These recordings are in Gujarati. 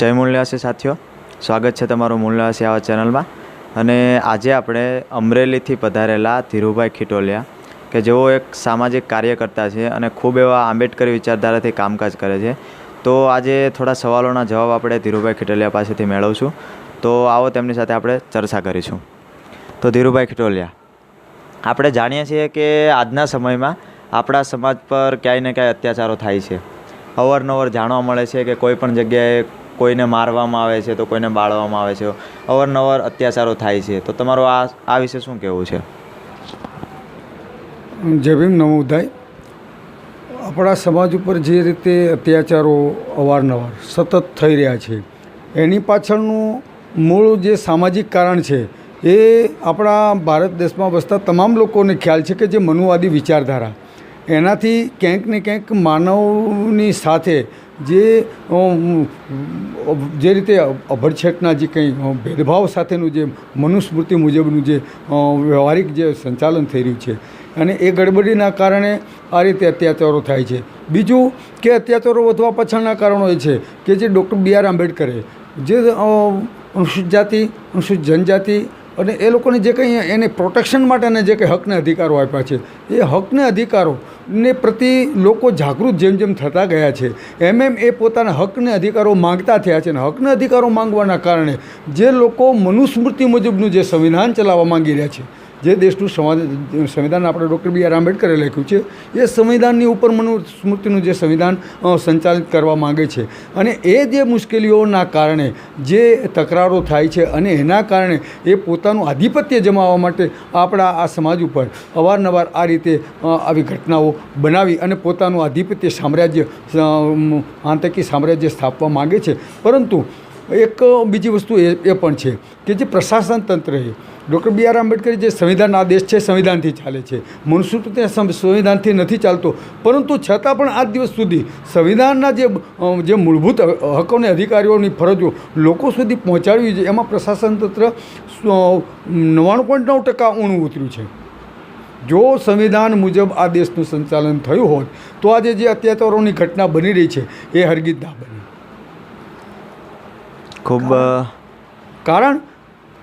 જય મૂલ્યાસી સાથીઓ. સ્વાગત છે તમારું મૂલ્યાસી આવા ચેનલમાં. અને આજે આપણે અમરેલીથી પધારેલા ધીરુભાઈ ખીટોલિયા, કે જેઓ એક સામાજિક કાર્યકર્તા છે અને ખૂબ એવા આંબેડકરી વિચારધારાથી કામકાજ કરે છે. તો આજે થોડા સવાલોના જવાબ આપણે ધીરુભાઈ ખીટોલિયા પાસેથી મેળવશું. તો આવો તેમની સાથે આપણે ચર્ચા કરીશું. તો ધીરુભાઈ ખીટોલિયા, આપણે જાણીએ છીએ કે આજના સમયમાં આપણા સમાજ પર ક્યાંય ને ક્યાંય અત્યાચારો થાય છે. અવારનવાર જાણવા મળે છે કે કોઈ પણ જગ્યાએ કોઈને મારવામાં આવે છે, તો કોઈને બાળવામાં આવે છે, અવારનવાર અત્યાચારો થાય છે. તો તમારું આ આ વિશે શું કહેવું છે? જય ભીમ નમોદાય આપણા સમાજ ઉપર જે રીતે અત્યાચારો અવારનવાર સતત થઈ રહ્યા છે, એની પાછળનું મૂળ જે સામાજિક કારણ છે, એ આપણા ભારત દેશમાં વસતા તમામ લોકોને ખ્યાલ છે કે જે મનુવાદી વિચારધારા. એનાથી ક્યાંક ને ક્યાંક માનવની સાથે જે જે રીતે અભડછેટના જે કંઈ ભેદભાવ સાથેનું જે મનુસ્મૃતિ મુજબનું જે વ્યવહારિક જે સંચાલન થઈ રહ્યું છે અને એ ગડબડીના કારણે આ રીતે અત્યાચારો થાય છે. બીજું કે અત્યાચારો વધવા પાછળના કારણો એ છે કે જે ડૉક્ટર બી આર આંબેડકરે જે અનુસૂચિત જાતિ અનુસૂચિત જનજાતિ અને એ લોકોને જે કંઈ એને પ્રોટેક્શન માટેના જે કંઈ હકને અધિકારો આપ્યા છે, એ હકને અધિકારો ને પ્રતિ લોકો જાગૃત જેમ જેમ થતા ગયા છે, એમ એમ એ પોતાના હકને અધિકારો માંગતા થયા છે અને હકને અધિકારો માંગવાના કારણે જે લોકો મનુસ્મૃતિ મુજબનું જે સંવિધાન ચલાવવા માંગી રહ્યા છે જે દેશનું સંવિધાન આપણે ડૉક્ટર બી આર આંબેડકરે લખ્યું છે, એ સંવિધાનની ઉપર મનુસ્મૃતિનું જે સંવિધાન સંચાલિત કરવા માંગે છે. અને એ જે મુશ્કેલીઓના કારણે જે તકરારો થાય છે અને એના કારણે એ પોતાનું આધિપત્ય જમાવવા માટે આપણા આ સમાજ ઉપર અવારનવાર આ રીતે આવી ઘટનાઓ બનાવી અને પોતાનું આધિપત્ય સામ્રાજ્ય આતંકી સામ્રાજ્ય સ્થાપવા માંગે છે. પરંતુ એક બીજી વસ્તુ એ એ પણ છે કે જે પ્રશાસન તંત્ર છે. ડૉક્ટર બી આર આંબેડકર જે સંવિધાન આ દેશ છે સંવિધાનથી ચાલે છે. મનુષ્ય તે સં- સંવિધાનથી નથી ચાલતો. પરંતુ છતાં પણ આજ દિવસ સુધી સંવિધાનના જે જે મૂળભૂત હકોને અધિકારીઓની ફરજો લોકો સુધી પહોંચાડવી છે એમાં પ્રશાસન તંત્ર નવ્વાણું પોઈન્ટ નવ ટકા ઊણું ઉતર્યું છે. જો સંવિધાન મુજબ આ દેશનું સંચાલન થયું હોત, તો આજે જે અત્યાચારોની ઘટના બની રહી છે, એ હરગીજ ના બની ખૂબ કારણ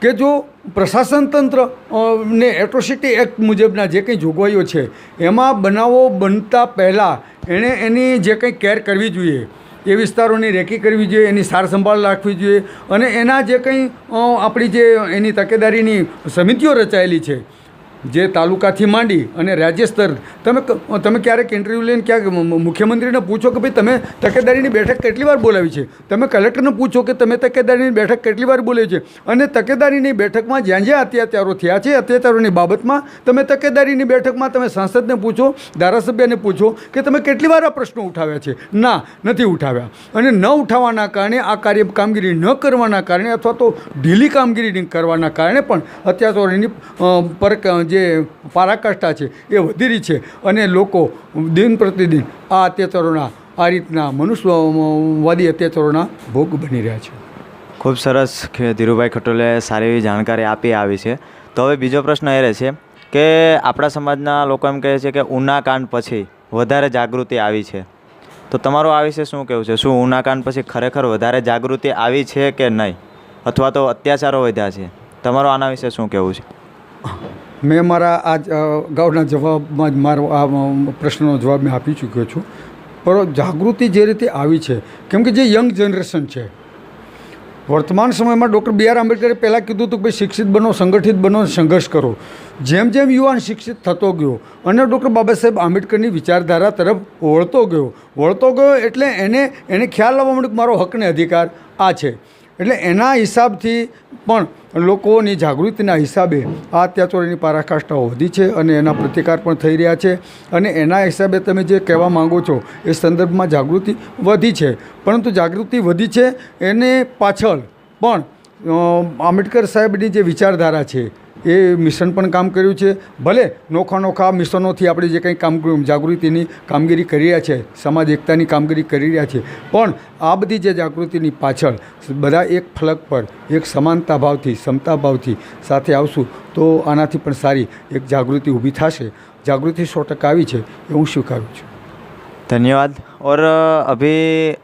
કે જો પ્રશાસન તંત્ર ને એટ્રોસિટી એક્ટ મુજબના જે કંઈ જોગવાઈઓ છે એમાં બનાવો બનતા પહેલાં એણે એની જે કંઈ કેર કરવી જોઈએ એ વિસ્તારોની રેકી કરવી જોઈએ એની સાર સંભાળ રાખવી જોઈએ અને એના જે કંઈ આપણી જે એની તકેદારીની સમિતિઓ રચાયેલી છે જે તાલુકાથી માંડી અને રાજ્ય સ્તર, તમે તમે ક્યારેક ઇન્ટરવ્યૂ લઈને ક્યાંક મુખ્યમંત્રીને પૂછો કે ભાઈ તમે તકેદારીની બેઠક કેટલી વાર બોલાવી છે? તમે કલેક્ટરને પૂછો કે તમે તકેદારીની બેઠક કેટલી વાર બોલાવી છે? અને તકેદારીની બેઠકમાં જ્યાં જ્યાં અત્યાચારો થયા છે, અત્યાચારોની બાબતમાં તમે તકેદારીની બેઠકમાં તમે સાંસદને પૂછો, ધારાસભ્યને પૂછો કે તમે કેટલી વાર આ પ્રશ્નો ઉઠાવ્યા છે? ના, નથી ઉઠાવ્યા. અને ન ઉઠાવવાના કારણે આ કાર્ય કામગીરી ન કરવાના કારણે અથવા તો ઢીલી કામગીરી કરવાના કારણે પણ અત્યાચારોની પર, જે પારાકાષ્ઠા છે એ વધી રહી છે અને લોકો દિન પ્રતિદિન આ અત્યાચારોના, આ રીતના મનુષ્યવાદી અત્યાચારોના ભોગ બની રહ્યા છે. ખૂબ સરસ કે ધીરુભાઈ ખટોલે સારી એવી જાણકારી આપી આવી છે. તો હવે બીજો પ્રશ્ન એ રહે છે કે આપણા સમાજના લોકો એમ કહે છે કે ઉનાકાંડ પછી વધારે જાગૃતિ આવી છે. તો તમારું આ વિશે શું કહેવું છે? શું ઉનાકાંડ પછી ખરેખર વધારે જાગૃતિ આવી છે કે નહીં? અથવા તો અત્યાચારો વધ્યા છે? તમારું આના વિશે શું કહેવું છે? મેં મારા આ અગાઉના જવાબમાં જ મારો આ પ્રશ્નનો જવાબ મેં આપી ચૂક્યો છું. પણ જાગૃતિ જે રીતે આવી છે, કેમ કે જે યંગ જનરેશન છે, વર્તમાન સમયમાં ડૉક્ટર બી આર આંબેડકરે પહેલાં કીધું હતું કે શિક્ષિત બનો, સંગઠિત બનો, સંઘર્ષ કરો. જેમ જેમ યુવાન શિક્ષિત થતો ગયો અને ડૉક્ટર બાબા સાહેબ આંબેડકરની વિચારધારા તરફ વળતો ગયો વળતો ગયો એટલે એને એને ખ્યાલ આવવા માંડ્યો કે મારો હકને અધિકાર આ છે. એટલે એના હિસાબથી પણ લોકોની જાગૃતિના હિસાબે આ અત્યાચારોની પરાકાષ્ઠાઓ વધી છે અને એના પ્રતિકાર પણ થઈ રહ્યા છે. અને એના હિસાબે તમે જે કહેવા માંગો છો, એ સંદર્ભમાં જાગૃતિ વધી છે. પરંતુ જાગૃતિ વધી છે એને પાછળ પણ આંબેડકર સાહેબની જે વિચારધારા છે એ મિશન પણ કામ કર્યું છે. ભલે નોખા નોખા મિશનોથી આપણે જે કંઈ કામ જાગૃતિની કામગીરી કરી રહ્યા છે, સમાજ એકતાની કામગીરી કરી રહ્યા છે. પણ આ બધી જે જાગૃતિની પાછળ બધા એક ફલક પર, એક સમાનતા ભાવથી, સમતા ભાવથી સાથે આવશું, તો આનાથી પણ સારી એક જાગૃતિ ઊભી થશે. જાગૃતિ સો ટકા આવી છે એ હું સ્વીકારું છું. ધન્યવાદ. ઓર અભી,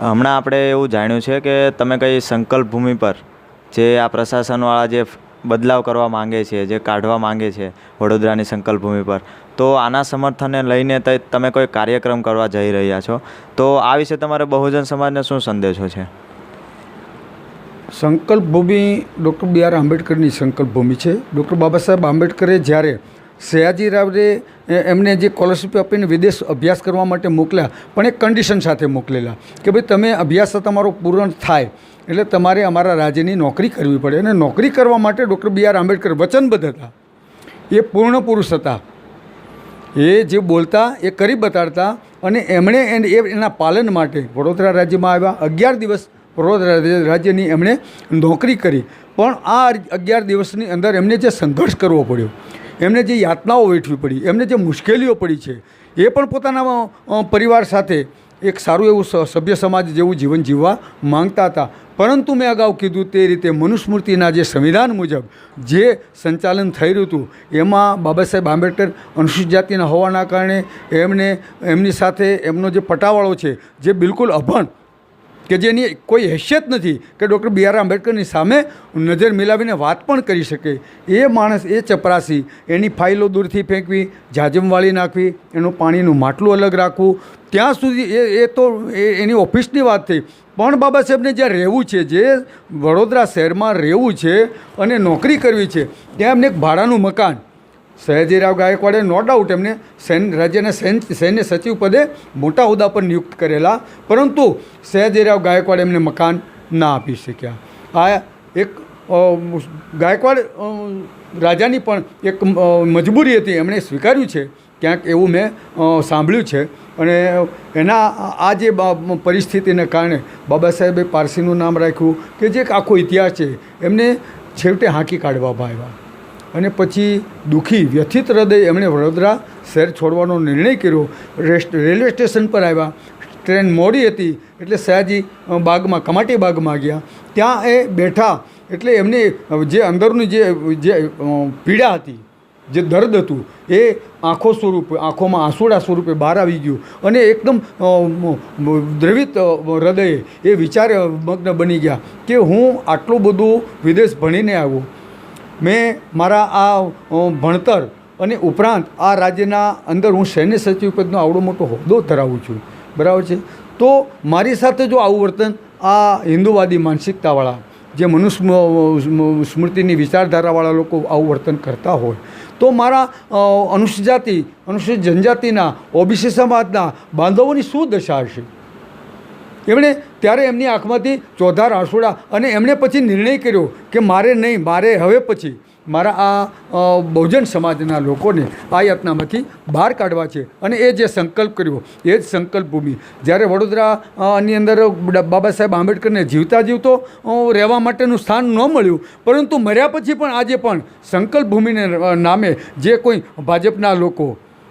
હમણાં આપણે એવું જાણ્યું છે કે તમે કઈ સંકલ્પ ભૂમિ પર જે આ પ્રશાસનવાળા જે બદલાવ કરવા માંગે છે, જે કાઢવા માંગે છે વડોદરાની સંકલ્પ ભૂમિ પર. તો આના સમર્થનને લઈને તમે કોઈ કાર્યક્રમ કરવા જઈ રહ્યા છો? તો આ વિશે તમારે બહુજન સમાજને શું સંદેશો છે? સંકલ્પ ભૂમિ ડૉક્ટર બી આર આંબેડકરની સંકલ્પ ભૂમિ છે. ડૉક્ટર બાબા સાહેબ આંબેડકરે જ્યારે સયાજી રાવરે એમને જે સ્કોલરશીપ આપીને વિદેશ અભ્યાસ કરવા માટે મોકલ્યા, પણ એક કન્ડિશન સાથે મોકલેલા કે ભાઈ તમે અભ્યાસ તમારો પૂર્ણ થાય. એટલે તમારે અમારા રાજ્યની નોકરી કરવી પડે અને નોકરી કરવા માટે ડૉક્ટર બી આર આંબેડકર વચનબદ્ધ હતા એ પૂર્ણ પુરુષ હતા. એ જે બોલતા, એ કરી બતાડતા અને એમણે એને- એ એના પાલન માટે વડોદરા રાજ્યમાં આવ્યા. અગિયાર દિવસ વડોદરા રાજ્યની એમણે નોકરી કરી. પણ આ અગિયાર દિવસની અંદર એમને જે સંઘર્ષ કરવો પડ્યો, એમને જે યાતનાઓ વેઠવી પડી, એમને જે મુશ્કેલીઓ પડી છે, એ પણ પોતાના પરિવાર સાથે એક સારું એવું સભ્ય સમાજ જેવું જીવન જીવવા માંગતા હતા. પરંતુ મેં અગાઉ કીધું તે રીતે મનુસ્મૃતિના જે સંવિધાન મુજબ જે સંચાલન થઈ રહ્યું હતું, એમાં બાબા સાહેબ આંબેડકર અનુસૂચિત જાતિના હોવાના કારણે એમને, એમની સાથે એમનો જે પટાવાળો છે, જે બિલકુલ અભણ કે જેની કોઈ હેસિયત નથી કે ડૉક્ટર બી આર આંબેડકરની સામે નજર મિલાવીને વાત પણ કરી શકે. એ માણસ, એ ચપરાસી, એની ફાઇલો દૂરથી ફેંકવી, જાજમ વાળી નાખવી, એનું પાણીનું માટલું અલગ રાખવું. ત્યાં સુધી એ એ તો એની ઓફિસની વાત થઈ. પણ બાબા સાહેબને જ્યાં રહેવું છે, જે વડોદરા શહેરમાં રહેવું છે અને નોકરી કરવી છે, ત્યાં એમને એક ભાડાનું મકાન સયાજીરાવ ગાયકવાડે નો ડાઉટ એમને સૈન, રાજ્યના સૈન, સૈન્ય સચિવ પદે મોટા હોદ્દા પર નિયુક્ત કરેલા. પરંતુ સયાજીરાવ ગાયકવાડ એમને મકાન ના આપી શક્યા. આ એક ગાયકવાડ રાજાની પણ એક મજબૂરી હતી. એમણે સ્વીકાર્યું છે. ક્યાંક એવું મેં સાંભળ્યું છે. અને એના, આ જે પરિસ્થિતિને કારણે બાબા સાહેબે પારસીનું નામ રાખ્યું કે જે એક આખો ઇતિહાસ છે. એમને છેવટે હાંકી કાઢવામાં આવ્યા. અને પછી દુઃખી, વ્યથિત હૃદય એમણે વડોદરા શહેર છોડવાનો નિર્ણય કર્યો. રેસ્ટ રેલવે સ્ટેશન પર આવ્યા. ટ્રેન મોડી હતી એટલે સયાજી બાગમાં, કમાટી બાગમાં ગયા. ત્યાં એ બેઠા એટલે એમને જે અંદરની જે જે પીડા હતી, જે દર્દ હતું, એ આંખો સ્વરૂપે, આંખોમાં આંસુડા સ્વરૂપે બહાર આવી ગયું. અને એકદમ દ્રવિત હૃદયે એ વિચાર મગ્ન બની ગયા કે હું આટલું બધું વિદેશ ભણીને આવ્યો મેં મારા આ ભણતર અને ઉપરાંત આ રાજ્યના અંદર હું સૈન્ય સચિવ પદનો આવડો મોટો હોદ્દો ધરાવું છું. બરાબર છે? તો મારી સાથે જો આવું વર્તન આ હિન્દુવાદી માનસિકતાવાળા, જે મનુષ્ય સ્મૃતિની વિચારધારાવાળા લોકો આવું વર્તન કરતા હોય, તો મારા અનુસૂચિત જાતિ અનુસૂચિત જનજાતિના, ઓબીસી સમાજના બાંધવોની શું દશા હશે? એમણે ત્યારે એમની આંખમાંથી ચોધાર આંસુડા અને એમણે પછી નિર્ણય કર્યો કે મારે નહીં, મારે હવે પછી મારા આ બહુજન સમાજના લોકોને આ યાતનામાંથી બહાર કાઢવા છે. અને એ જે સંકલ્પ કર્યો, એ જ સંકલ્પ ભૂમિ. જ્યારે વડોદરાની અંદર બાબા સાહેબ આંબેડકરને જીવતા જીવતો રહેવા માટેનું સ્થાન ન મળ્યું, પરંતુ મર્યા પછી પણ આજે પણ સંકલ્પ ભૂમિને નામે જે કોઈ ભાજપના લોકો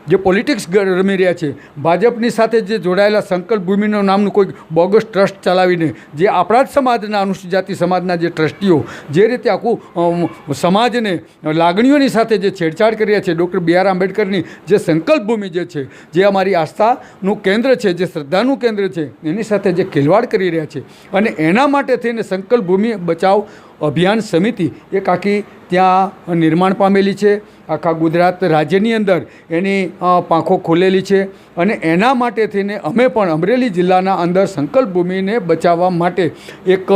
જે પોલિટિક્સ રમી રહ્યા છે. ભાજપની સાથે જે જોડાયેલા સંકલ્પ ભૂમિનું નામનું કોઈ બોગસ ટ્રસ્ટ ચલાવીને, જે આપણા જ સમાજના અનુસૂચિત જાતિ સમાજના જે ટ્રસ્ટીઓ, જે રીતે આખું સમાજને લાગણીઓની સાથે જે છેડછાડ કરી રહ્યા છે, ડૉક્ટર બી આર આંબેડકરની જે સંકલ્પ ભૂમિ જે છે, જે અમારી આસ્થાનું કેન્દ્ર છે, જે શ્રદ્ધાનું કેન્દ્ર છે, એની સાથે જે ખેલવાડ કરી રહ્યા છે. અને એના માટે થઈને સંકલ્પ ભૂમિ બચાવ અભિયાન સમિતિ એક આખી ત્યાં નિર્માણ પામેલી છે. આખા ગુજરાત રાજ્યની અંદર એની પાંખો ખોલેલી છે. અને એના માટે થઈને અમે પણ અમરેલી જિલ્લાના અંદર સંકલ્પ ભૂમિને બચાવવા માટે એક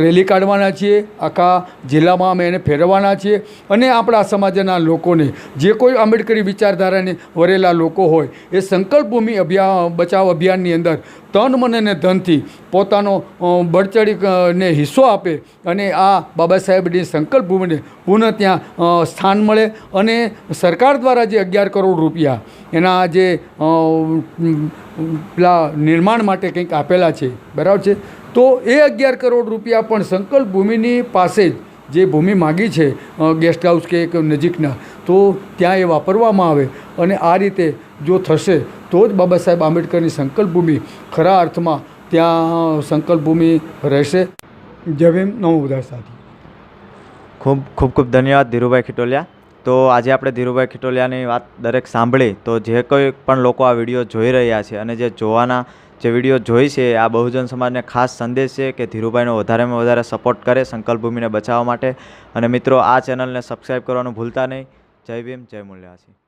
રેલી કાઢવાના છીએ. આખા જિલ્લામાં અમે એને ફેરવવાના છીએ. અને આપણા સમાજના લોકોને જે કોઈ આંબેડકરી વિચારધારાને વરેલા લોકો હોય એ સંકલ્પ ભૂમિ અભિયાન બચાવ અભિયાનની અંદર તન મન અને ધનથી પોતાનો બળચડીને હિસ્સો આપે. અને આ બાબા સાહેબની સંકલ્પ ભૂમિને પુનઃ ત્યાં અ, મળે અને સરકાર દ્વારા જે અગિયાર કરોડ રૂપિયા એના જે પેલા નિર્માણ માટે કંઈક આપેલા છે બરાબર છે? તો એ અગિયાર કરોડ રૂપિયા પણ સંકલ્પ ભૂમિની પાસે જ જે ભૂમિ માગી છે ગેસ્ટ હાઉસ કે એક નજીકના તો ત્યાં એ વાપરવામાં આવે અને આ રીતે જો થશે તો જ બાબા સાહેબ આંબેડકરની સંકલ્પ ભૂમિ ખરા અર્થમાં ત્યાં સંકલ્પ ભૂમિ રહેશે. જય ભીમ. નમો સાથી. ખૂબ ખૂબ ખૂબ ધન્યવાદ ધીરુભાઈ ખીટોલિયા. તો આજે આપણે ધીરુભાઈ ખીટોલિયાની વાત દરેક સાંભળી તો જે કોઈ પણ લોકો આ વીડિયો જોઈ રહ્યા છે અને જે જોવાના જે વીડિયો જોઈ છે, આ બહુજન સમાજને ખાસ સંદેશ છે કે ધીરુભાઈનો વધારેમાં વધારે સપોર્ટ કરે સંકલ્પભૂમિને બચાવવા માટે. અને મિત્રો, આ ચેનલને સબસ્ક્રાઈબ કરવાનું ભૂલતા નહીં. જય ભીમ, જય મૂલ્યાસી.